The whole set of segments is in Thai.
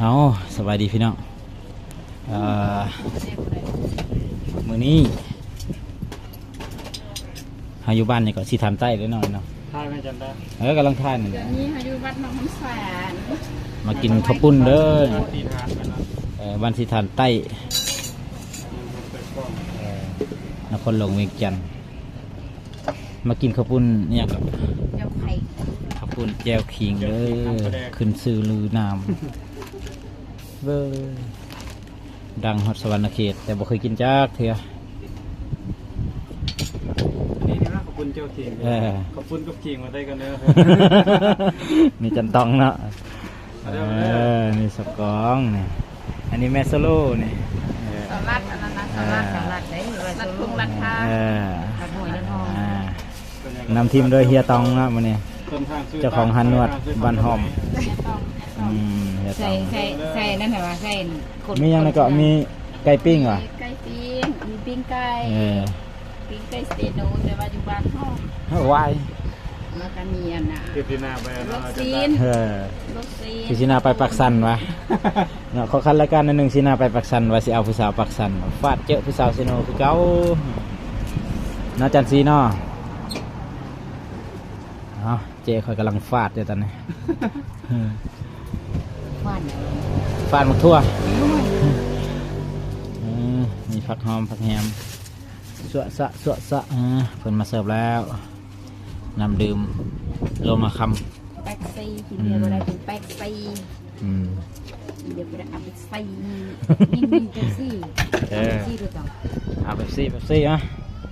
เอาสบายดีพี่น้องเอ่อมือนี้หาอยู่บ้านนี่ก็สิทานใต้ได้หน่อยเนาะทายไม่จำได้เออกำลังทานนี่แหละนี่ค่ะอยู่วัดหนองคำแสนมากินข้าวปุ้นเด้อตีทานกันนะเอ่อบ้านสิทานใต้เปิดกล้องเอ่อนครหลวงเวียงจันทน์มากินข้าวปุ้นเนี่ยกับเดี๋ยวไข่ข้าวปุ้นแจวขิงเด้อขึ้นซื้อลือนาม เบ้อดังฮอดสวรรณเขตแต่บ่เคยกินจักเทื่ออันนี้ที่ว่าขอบคุณเจ้าคิงเออขอบคุณกับคิงมาได้กันเด้อนี่จันตองเนาะเอาเอเด้อเอาเด้ออนี่สกองนี่อันนี้แมสโลนี่เออสลัดอันนั้นนะสลัดสลัดได้สลัดพุงรัดข้าเออรัดหอยรัดหอมอ่านำทีมโดยเฮียตองเนาะมื้อนี้ต้นทางซื้เจ้าของฮันนวดบ้านหอมอืม เฮียตใส่องใส่ใส่นั่นเหรอวะใส่ขนมียังไงก็มีไก่ปิ้งเหรอไก่ปิ้งมีปิ้งไก่เออปิ้งไก่สเตโนแต่ว่าอยู่บ้านห้องเฮ้ยวายแล้วก็มีอันน่ะเก็บดีหน้าไปลูเนาะกจะซีได้นเออลูกซีนสิสินาไปปักสันวะเนาะขอคันรายการอันหนึงสินาไปปักสันว่าสิเอาผู้สาวปักสันฟาดเจอผู้สาวเซโนคือเก่าเนาะจันซีเนาะเอาเจ๊คอยกำลังฟาดเดี๋ยวตอนนี้ เออฟันฟาดหมดทั่วเออมีผักหอมผักแฮมสวะสะสวะสะเออเพิ่นมาเสิร์ฟแล้วน้ำดื่มโลมาคแป๊กซี่ทีเดียวก็ได้เป็นแป๊กซี่ำอืมทีเดียวก็ได้เอาไปใส่นี่นี่แป๊กซี่เออ แป๊กซี่ดูต่อเอาเป๊ปซี่เป๊ปซี่อะ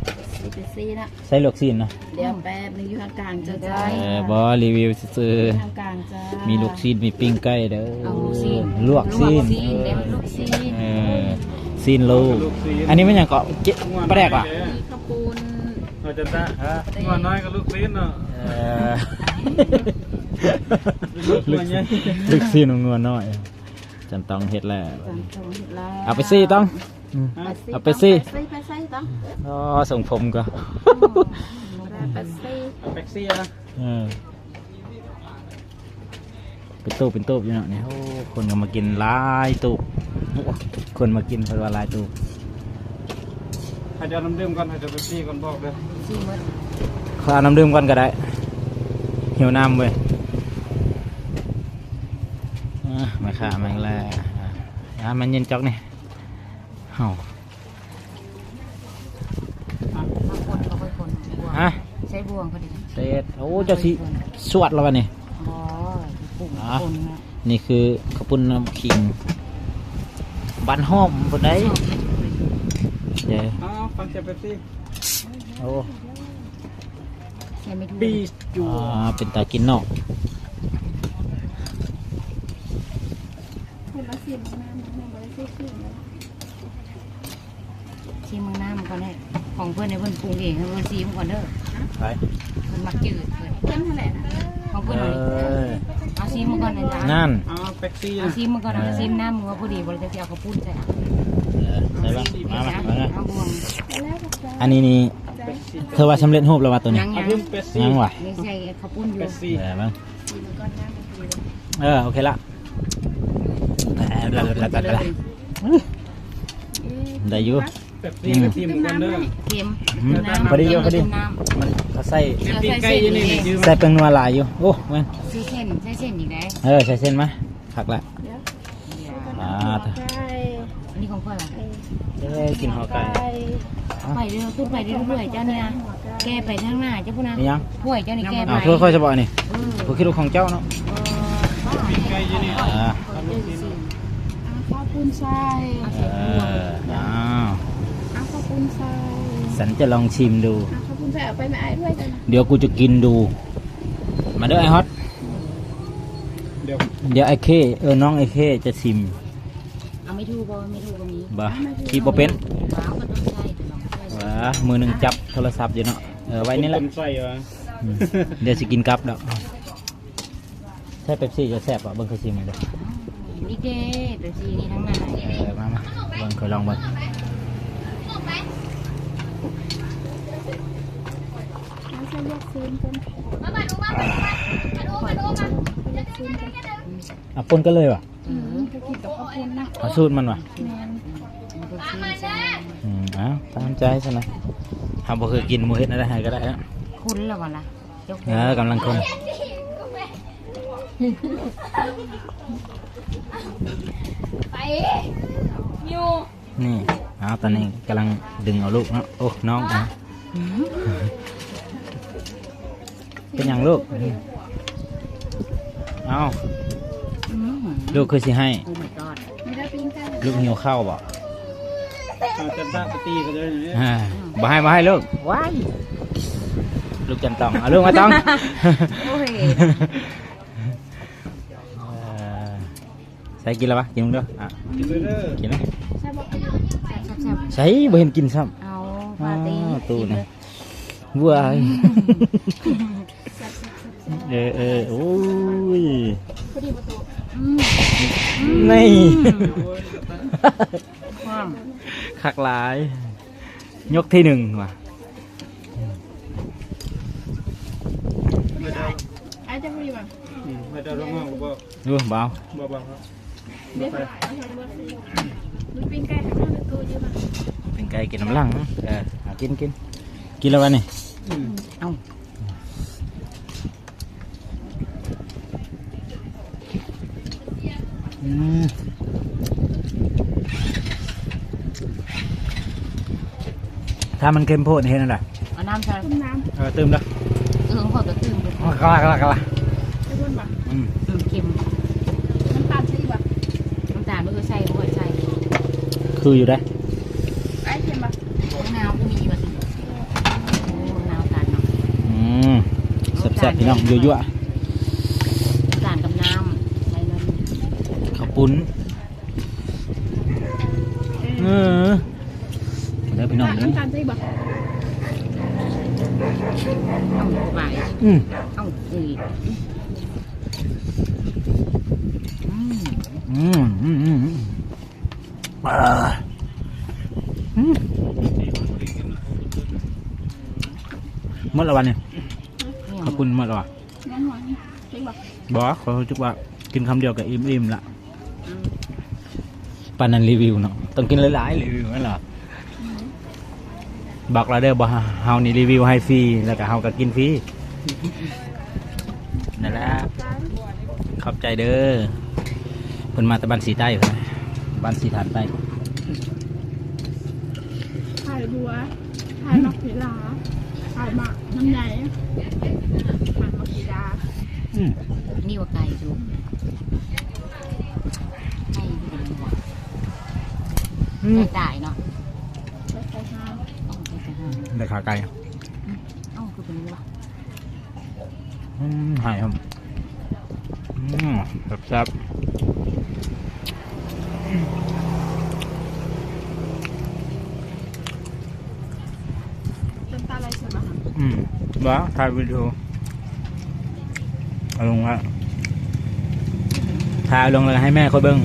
แป๊กซี่นะใส่ลวกซีนเนาะเดี๋ยวแป๊บนึงอยู่ทางกลางจะได้เออบอรีวิวซื้อทางกลางจ้าๆมีมีลูกซีนมีปิ้งไก่เด้อเอาลูกซีน ลวกซีนซีนเดี๋ยวลูกซีนเออซีนลูกอันนี้มันอย่างเกาะเจ๊ปลาแดกอะมีข้าวปุ้นเราจะได้ฮะงอนน้อยกับลูกซีนเนาะเออลูกตัวใหญ่ลูกซีนงวนๆหน่อยจันต้องเฮ็ดแล้ว จังทองเห็ดแล้วเอาไปซี่ต้องอืม เอาไปซี่ไปซี่ไปซี่ต้องอ๋อส่งผมก็ไปซี่เอาแท็กซี่นะเออเป็นตู้เป็นตู้อยู่เนาะนี่โอ้คนก็มากินหลายตู้โอ้คนมากินเพราะว่าหลายตู้ให้เจะน้ำดื่มก่อนให้เจะแท็กซี่ก่อนบอกเด้อซีมดขอเอาน้ำดื่มก่อนก็ได้หิวน้ำเว้ยอะมาค่ะมาอีกแล้วอะอะมันเย็นจอกนี่ เฮ้าบางคนเขาค่อยคนบวงฮะใช้บวงเขาดิเสร็จโอ้เจ้าสิสวดแล้ววะนี่อ๋อปุ่มอะ คนนะนี่คือขาวปุ้นน้ำขิงบันห้อมบนไดเดี๋ยวอ้าวฟังเสียงแท็กซี่โอ้ใช้ไม่ถูกปีจูอ่าเป็นตากินเนาะซี มังน้ำก่อนเลยของเพื่อนในเพื่อนปรุงเองให้เพื่อนซีมก่อนเด้อไปเพื่อนมักจืดเพื่อนเพื่อนเท่าไหร่นะของเอเพื่อนเอาดิอเอาซีมมาก่อนนะจ๊ะนั่นอ้าวแท็กซี่เอานะซีมมาก่อนเอาซีมน้ำมือว่าพอดีบริจะเอาข้าวปุ้นใส่เออใส่บ้างมามามามาเอาบวงอันนี้นี่เธอว่าสำเร็จรูปแล้วว่าตัวนี้ยังเอายังดื่มแท็กซี่ยังวะนี่ใส่ข้าวปุ้นอยู่แท็กซี่เออบ้างเออโอเคละเออได้ได้ได้ได้ได้อยู่ แท็กซี่กับทีมกันเด้อ เค็มอืมน้ำพอดีอยู่พอดี น้ำมันเขาใส่เดี๋ยวตีใส่ไก่เส้นยี่อีนี่กยืมใส่เป็นนัวหลายอยู่โอ้แม่นใส่เส้นใส่เส้นอีกได้เออใส่เส้นไหมผักละอ่าอันนี้ของเพื่อนอะไรเอ้ยกินหัวไก่ไปเรื่อยตุ้ไปเรื่อยๆเจ้าเนี่ยแกไปทางหน้าเจ้าพูนะนี่ยังถ้วยเจ้านี่แกไปอ่าเพื่อค่อยจะบอกนี่เออเพื่อคิดว่าของเจ้าเนาะปีไก่ยี่นี่อ่าข้าวปุ้นไส้เอออ้าว เอาข้าวปุ้นไส้สันจะลองชิมดูเอาข้าวปุ้นไส้เอาไปไม่ไอ้ด้วยกันนะเดี๋ยวกูจะกินดู มาเด้อไอฮอต เดี๋ยว เดี๋ยวไอเคเออน้องไอเคจะชิมเอาไม่ถูกบ่ไม่ถูกตรงนี้บ่ขี่บ่เป็นว้าวก็ต้องใช่แต่ลองใช่ว้ามือหนึ่งจับโทรศัพท์อยู่เนาะเออไว้นี่แหละผมใส่เหรออืมเดี๋ยวสิกินกลับดอกใช่เป๊ปซี่จะแซ่บอะเบิ่งเคยชิมเลยเด้อนี่เด้แต่สีนี่ทั้งหน้าเออมามาเบิ่งเคยลองเบิ่ง เอาใส่แยกซีนกันแยกซีนกันอะปนกันเลยวะอืมแยกกินกับข้าวปุ้นนะเอาสูตรมันวะแมนอืมเอ้าตามใจซะนะทำบ่เคยกินหมูเฮ็ดอะไรให้ก็ได้นะคุณแล้ววะล่ะยกเออกำลังคนไปอยู่ นี่เอาตอนนี้กำลังดึงเอาลูกเนาะโอ้น้องนะเป็นอย่างลูกเอาอืมลูกคือสิให้โอ้ my god ไม่ได้ปิ้งไก่ลูกหิวข้าวบ่เอาจันทาปตีก็ได้อย่างนี้อ่าบ่ให้บ่ให้ลูกว้ายลูกจันตองเอาลูกมาต้องโอ้ยเอ่อใส่กินแล้วปะกินมึงเด้ออะกินเลยเด้อกินนะใช่บอกแซ่บใส่บ่เห็นกินซ้ำๆเอาปาตีอ้าวตู้นะวัวไอ้เออเออโอ้ยพอดีประตูอืมนี่ความคักหลาย ยกที่หนึ่งว่ะไม่ได้ไอ้จะพอดีป่ะอืมไม่ได้ร้องห้องก็บอกดูเบาบอกบอกครับ เดี๋ยวเอาชอนเบิร์ดมี ปิ้งไก่ข้างนอกในตู้เยอะมากเป็นไก่กินน้ำลังนะเออหากินกินกินแล้ววันนี้อืมเอาอืมถ้ามันเค็มโพดเห็นอะไรเอาน้ำใส่ต้มน้เออเติมแล้วเออพอตัวตื่นไป อ๋อกะละกะละกะละำไอ้บุญป่ะอืมอืมเค็ม น้ำตาลใช่ป่ะ น้ำตาลไม่เคยใส่ไม่เคยใส่ คืออยู่ได้ไอ้เค็มป่ะมะนาวก็มีแบบนี้โอ้มะนาวตาลเนาะอืมแซ่บๆพี่น้องยั่วน้ำตาลกับน้ำใส่น้ำๆข้าวปุ้นเออเดี๋ยวพี่น้องเด้อน้ำตาลใช่ป่ะเอาไปอืมเอาอีกอืมอืมอืมอืมอืมอ่าอืม เมื่อละวันเนี่ยเนี่ยขอบคุณเมื่อละวันน้ำหวานใช่ป่ะบอกเขาจุกว่ากินคำเดียวกับอิ่มอิ่มๆละปานนันรีวิวเนาะต้องกินหลายๆรีวิวนั่นแหละบอกเราเด้อบอกเฮานี่รีวิวให้ฟรีแล้วก็เฮาก็กินฟรีนั่นแหละขอบใจเด้อเพิ่นมาแต่บ้านสีใต้เพิ่นบ้านสีฐานใต้ไข่บัวไข่มักผีลา ไข่หมักน้ำใหญ่ไข่มักผีดาอืมนี่ว่าไก่ดูให้เป็นหัวอืมได้เนาะใส่ไข่ห้าต้องไปจะห้าได้ขาไก่เอ้าคือเป็นหัวอืมหายครับอืมแซ่บน้ อืมบ้าถ่ายวิดีโอเอาลงละถ่ายลงแล้วให้แม่คอยเบิ้ง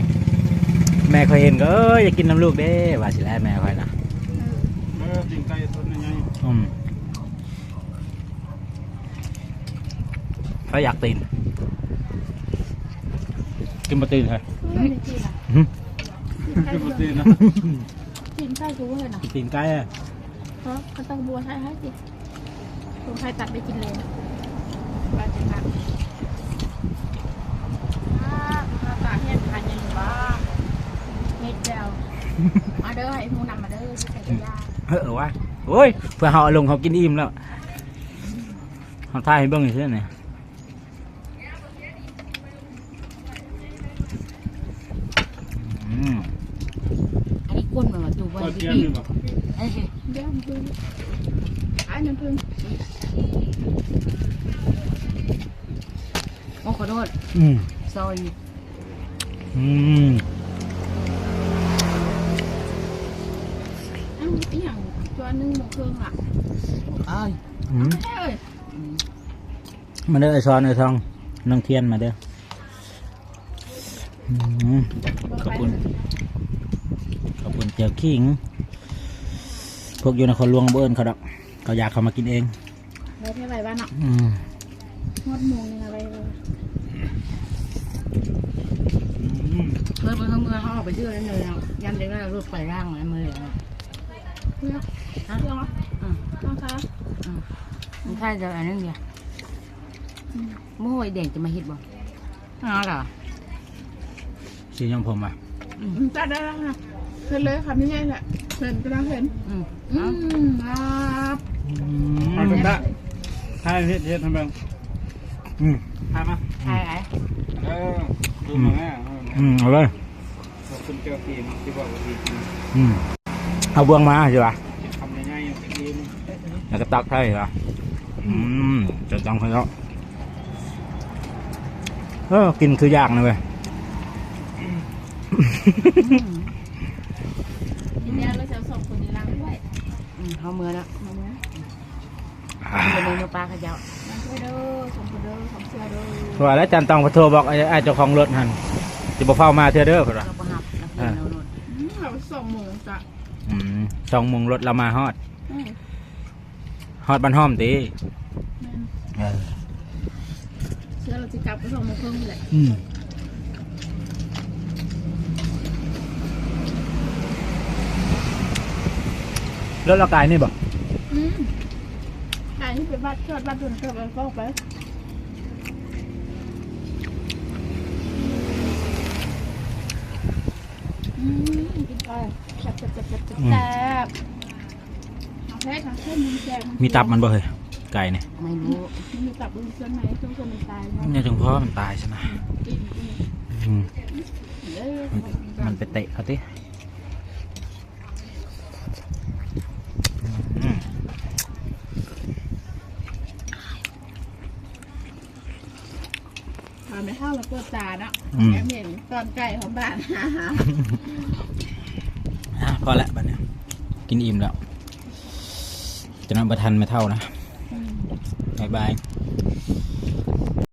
แม่คอยเห็นก็เอ้ยอยากกินน้ำลูกเด้ว่าสิแล้วแม่คอยนะเออจริงไก่ต้นยังไงอืมเขาอยากตีนกินมาตีนเลยเออจริงอะอื้อไข่คือปบัวตีนะกินไข่กูเว้ยนะหือตีนไก่อะเพราะเขาต้องบัวใช่ไหมสิ ผมใครตัดไปกินเลยปลาจังหวัดตาเห็นพันยังบ้าเฮ็ดเดียวมาเด้อให้หมูนำมาเด้อที่ใส่ยาเออว่าโอ้ยเพื่อเขาเอาลงเขากินอิ่มแล้วเขาถ่ายให้เบิ้งอีกเช่นไงอืมอันนี้ก้นมันมาดูว่าก็ที่เจี ยมบีนี่บบอกเอ้ยเดี๋ยวพึ่งไอ้น้ำพึ่งโอ้ขอโทษอืมซอยอืมอ้าวอีหยังตัวหนึงหมกเครื่องอะอ้ายอืมเอ้ยมาเด้อไอซอนไอทองน้องเทียนมาเด้ออืมขอบคุณขอบคุณเจียวขิงพวกอยู่นครหลวงเบิ้นเขาดอก เขาอยากเขามากินเองไว้เท่าไหร่บ้านอะอืมงดมงนึงอะไรเลยอืมเคยไปทั้งเมืองเขาออกไปเชื่อนั่นเลยยันเด็กแล้วรถไปร่างอะไรมือเลยเพื่อเพื่อเหรออืมต้องคะอืมมันใช่จะอันนั้นเดียวเมื่อวันเด่นจะมาฮิตบ่อ๋อเหรอสียงผมอะจัดได้แล้วค่ะเห็นเลยค่ะไม่ใช่แหละ เห็นกำลังเห็นอืมอืมครับเอาตรงนั้นให้เฮ็ดเฮ็ดทำไมอืมทำมาใช่ไหมเออดูมาแม่อืมเอาเลยขอบคุณเจ้าทีมที่บอกว่าดีจริงอืมเอาเบื้องมาใช่ปะทำง่ายๆอย่างทีมแล้วก็ตักให้เหรออืมจะต้องให้แล้วเออกินคือยากนะเว้ย ทีนี้เราจะส่งคนนี้ล้างด้วย อืม เขาเมือแล้วมาเนี้ยอ่าเป็นเมนูปลาขยาวล้างด้วยเด้อส่งคนเด้อส่งเสื้อเด้อว่าแล้วจันตองพอโทรบอกไอ้ไอ้เจ้าของรถหันจะบอกเฝ้ามาเธอเด้อเพิ่นว่าเราก็หับแล้วเป็นเมนูอืมเราส่งหมูจ้ะอืมสองโมงรถเรามาฮอดอืมฮอดบ้านห้อมตีแม่นเสื้อเราจะกลับไปส่งโมงครึ่งเลย อืมรถเรากายนี่บอกอืมไก่ที่เป็นบ้านเกิดบ้านดุนเกิดไปฟอกไปอืมกินไปแซ่บแซ่บแซ่บแซ่บแซ่บเอาแค่ทางเส้นมันแซ่บมีตับมันบ่เฮ้ยไก่เนี่ยไม่รู้มีตับมันเส้นไหนช่วงส่วนมันตายเนาะเนี่ยจงเพราะมันตายใช่ไหมกินกินอืมเด้อมันไปเตะเขาติอืม ทำไม่เท่าเราเปิดจานอะแอบเห็นตอนไก่ของบ้านอะพอละบัดเนี้ยกินอิ่มแล้ว จะนำประทันไม่เท่านะบายบาย